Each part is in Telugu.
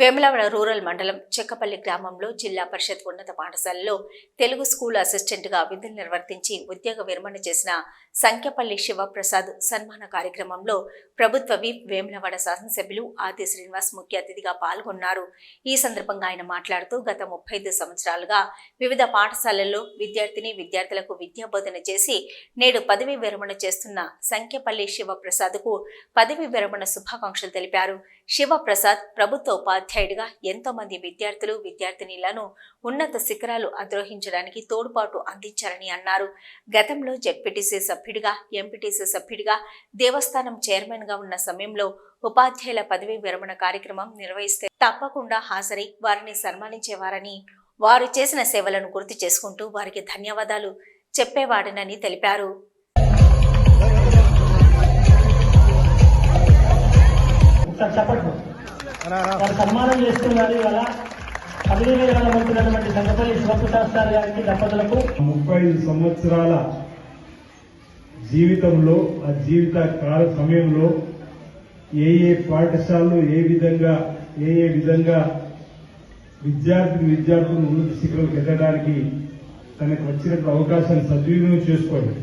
వేములవాడ రూరల్ మండలం చెక్కపల్లి గ్రామంలో జిల్లా పరిషత్ ఉన్నత పాఠశాలలో తెలుగు స్కూల్ అసిస్టెంట్గా విధులు నిర్వర్తించి ఉద్యోగ విరమణ చేసిన సంఖ్యపల్లి శివప్రసాద్ సన్మాన కార్యక్రమంలో ప్రభుత్వ వీప్ వేములవాడ శాసనసభ్యులు ఆది శ్రీనివాస్ ముఖ్య అతిథిగా పాల్గొన్నారు. ఈ సందర్భంగా ఆయన మాట్లాడుతూ గత ముప్పై ఐదు సంవత్సరాలుగా వివిధ పాఠశాలల్లో విద్యార్థిని విద్యార్థులకు విద్యాబోధన చేసి నేడు పదవి విరమణ చేస్తున్న సంఖ్యపల్లి శివప్రసాద్కు పదవి విరమణ శుభాకాంక్షలు తెలిపారు. శివప్రసాద్ ప్రభుత్వ ఉపాధ్యాయుడిగా ఎంతోమంది విద్యార్థులు విద్యార్థినిలను ఉన్నత శిఖరాలు అధిరోహించడానికి తోడ్పాటు అందించారని అన్నారు. గతంలో జెడ్పీటీసీ సభ్యుడిగా ఎంపీటీసీ సభ్యుడిగా దేవస్థానం చైర్మన్గా ఉన్న సమయంలో ఉపాధ్యాయుల పదవి విరమణ కార్యక్రమం నిర్వహిస్తే తప్పకుండా హాజరై వారిని సన్మానించేవారని వారు చేసిన సేవలను గుర్తు చేసుకుంటూ వారికి ధన్యవాదాలు చెప్పేవాడనని తెలిపారు. ఒకసారి చెప్పండి. వారు సన్మానం చేస్తున్నారు ఇవాళ. పదవి విరమణ పొందినటువంటి సంగపల్లి శివప్రసాద్ సార్ గారికి దంపతులకు. ముప్పై ఐదు సంవత్సరాల జీవితంలో ఆ జీవిత కాల సమయంలో ఏ ఏ పాఠశాలలు ఏ విధంగా ఏ ఏ విధంగా విద్యార్థి విద్యార్థులు ఉన్నత శిఖరాలకు ఎదగడానికి తనకు వచ్చినటువంటి అవకాశాన్ని సద్వినియోగం చేసుకోండి.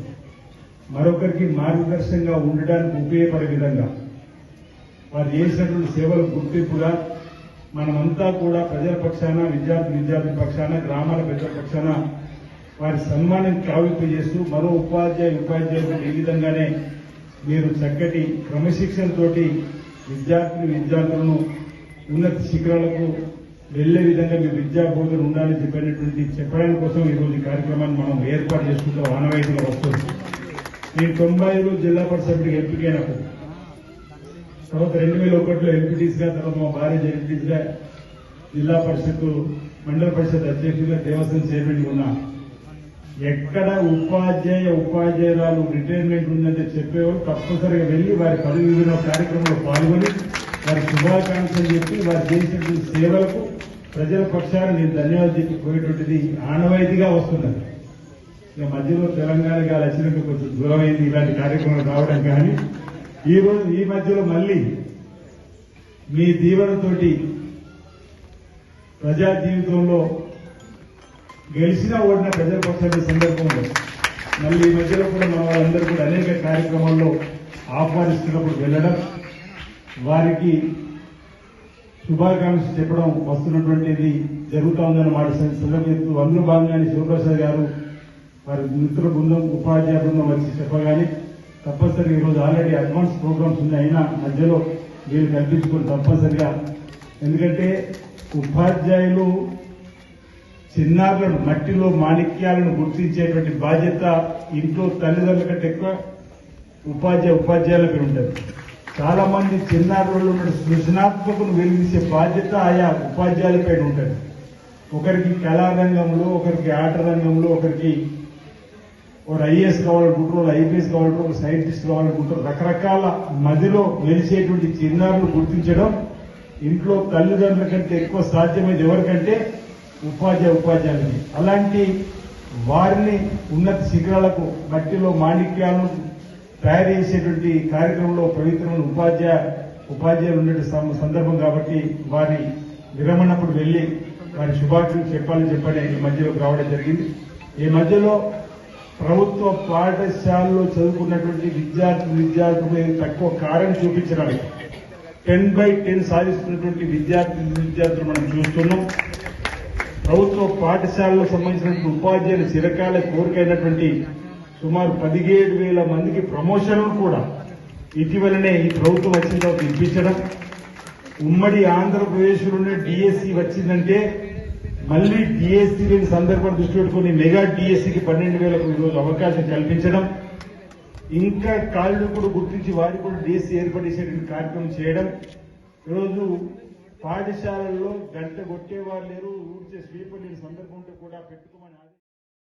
మరొకరికి మార్గదర్శకంగా ఉండడానికి ఉపయోగపడే విధంగా. వారు చేసినటువంటి సేవల గుర్తింపుగా మనమంతా కూడా ప్రజల పక్షాన విద్యార్థి విద్యార్థి పక్షాన గ్రామాల ప్రజల పక్షాన వారి సన్మానం కావింపు చేస్తూ మరో ఉపాధ్యాయ ఉపాధ్యాయులు ఈ విధంగానే మీరు చక్కటి క్రమశిక్షణతోటి విద్యార్థులు విద్యార్థులను ఉన్నత శిఖరాలకు వెళ్ళే విధంగా మీ విద్యా బోధన ఉండాలని చెప్పినటువంటి చెప్పడానికి కోసం ఈరోజు ఈ కార్యక్రమాన్ని మనం ఏర్పాటు చేసుకుంటాం ఆనవాయితీగా వస్తుంది నేను తొంభై జిల్లా పరిషత్కి ఎంపికైనప్పుడు తర్వాత రెండు వేల ఒకటిలో ఎంపీటీసీగా తర్వాత మా భార్య జడ్పీటీస్ జిల్లా పరిషత్ మండల పరిషత్ అధ్యక్షుడిగా దేవస్థానం చైర్మన్ ఉన్నా ఎక్కడ ఉపాధ్యాయ ఉపాధ్యాయురాలు రిటైర్మెంట్ ఉందంటే చెప్పేవారు తప్పనిసరిగా వెళ్ళి వారి పదవి విరమణ కార్యక్రమంలో పాల్గొని వారి శుభాకాంక్షలు చెప్పి వారు చేసినటువంటి సేవలకు ప్రజల పక్షాన నేను ధన్యవాదాలు చెప్పి పోయేటువంటిది ఆనవాయితీగా వస్తున్నది. ఇక మధ్యలో తెలంగాణ గాలి వచ్చినట్టు కొంచెం దూరమైంది ఇలాంటి కార్యక్రమాలు రావడం కానీ ఈ రోజు ఈ మధ్యలో మళ్ళీ మీ దీవెనతోటి ప్రజా జీవితంలో గెలిచినా ఓడిన ప్రజల పక్షాన్ని సందర్భంలో మళ్ళీ ఈ మధ్యలో కూడా మన వాళ్ళందరూ కూడా అనేక కార్యక్రమాల్లో ఆహ్వానిస్తున్నప్పుడు వెళ్ళడం వారికి శుభాకాంక్షలు చెప్పడం వస్తున్నటువంటిది జరుగుతూ ఉందన్న మాట సందర్భం అందులో భాగంగానే శివప్రసాద్ గారు వారి మిత్ర బృందం ఉపాధ్యాయ బృందం వచ్చి చెప్పగానే తప్పనిసరిగా ఈరోజు ఆల్రెడీ అడ్వాన్స్ ప్రోగ్రామ్స్ ఉన్నాయి. అయినా మధ్యలో వీళ్ళు కల్పించుకుని తప్పనిసరిగా. ఎందుకంటే ఉపాధ్యాయులు చిన్నారులను మట్టిలో మాణిక్యాలను గుర్తించేటువంటి బాధ్యత ఇంట్లో తల్లిదండ్రుల కంటే ఎక్కువ ఉపాధ్యాయ ఉపాధ్యాయులపై ఉంటుంది చాలా మంది చిన్నారులలో ఉన్న సృజనాత్మకను వెలిగించే బాధ్యత ఆయా ఉపాధ్యాయులపై ఉంటుంది. ఒకరికి కళారంగంలో ఒకరికి ఆట రంగంలో ఒకరికి ఒక ఐఏఎస్ కావాలనుకుంటారు ఒక ఐపీఎస్ కావాలంటారు ఒక సైంటిస్ట్ కావాలనుకుంటారు రకరకాల మదిలో వెలిసేటువంటి చిన్నారులు గుర్తించడం ఇంట్లో తల్లిదండ్రుల కంటే ఎక్కువ సాధ్యమైంది ఎవరికంటే ఉపాధ్యాయ ఉపాధ్యాయులని అలాంటి వారిని ఉన్నత శిఖరాలకు మట్టిలో మాణిక్యాలను తయారు చేసేటువంటి కార్యక్రమంలో పవిత్రమైన ఉపాధ్యాయ ఉపాధ్యాయులు ఉండే సందర్భం కాబట్టి వారి విరమణప్పుడు వెళ్ళి వారి శుభాకాంక్షలు చెప్పాలని చెప్పని ఈ మధ్యలో రావడం జరిగింది. ఈ మధ్యలో ప్రభుత్వ పాఠశాలలో చదువుకున్నటువంటి విద్యార్థి విద్యార్థులు తక్కువ కారణం చూపించడానికి టెన్ బై టెన్ సాధిస్తున్నటువంటి విద్యార్థి విద్యార్థులు మనం చూస్తున్నాం. ప్రభుత్వ పాఠశాలలకు సంబంధించినటువంటి ఉపాధ్యాయుల చిరకాల కోరికైనటువంటి సుమారు పదిహేడు వేల మందికి ప్రమోషన్లు కూడా ఇటీవలనే ఈ ప్రభుత్వం వచ్చిన తర్వాత ఇప్పించడం. ఉమ్మడి ఆంధ్రప్రదేశ్లోనే డిఎస్సి వచ్చిందంటే మళ్ళీ డిఎస్సి లేని సందర్భం దృష్టి పెట్టుకుని మెగా డిఎస్సికి పన్నెండు వేలకు ఈరోజు అవకాశం కల్పించడం ఇంకా కాళ్ళు కూడా గుర్తించి వారికి కూడా డిఎస్సి ఏర్పాటు కార్యక్రమం చేయడం ఈరోజు పాఠశాలల్లో గంట కొట్టేవారు లేరు ఊడ్చే స్వీపర్ లేని సందర్భంలో కూడా పెట్టుకో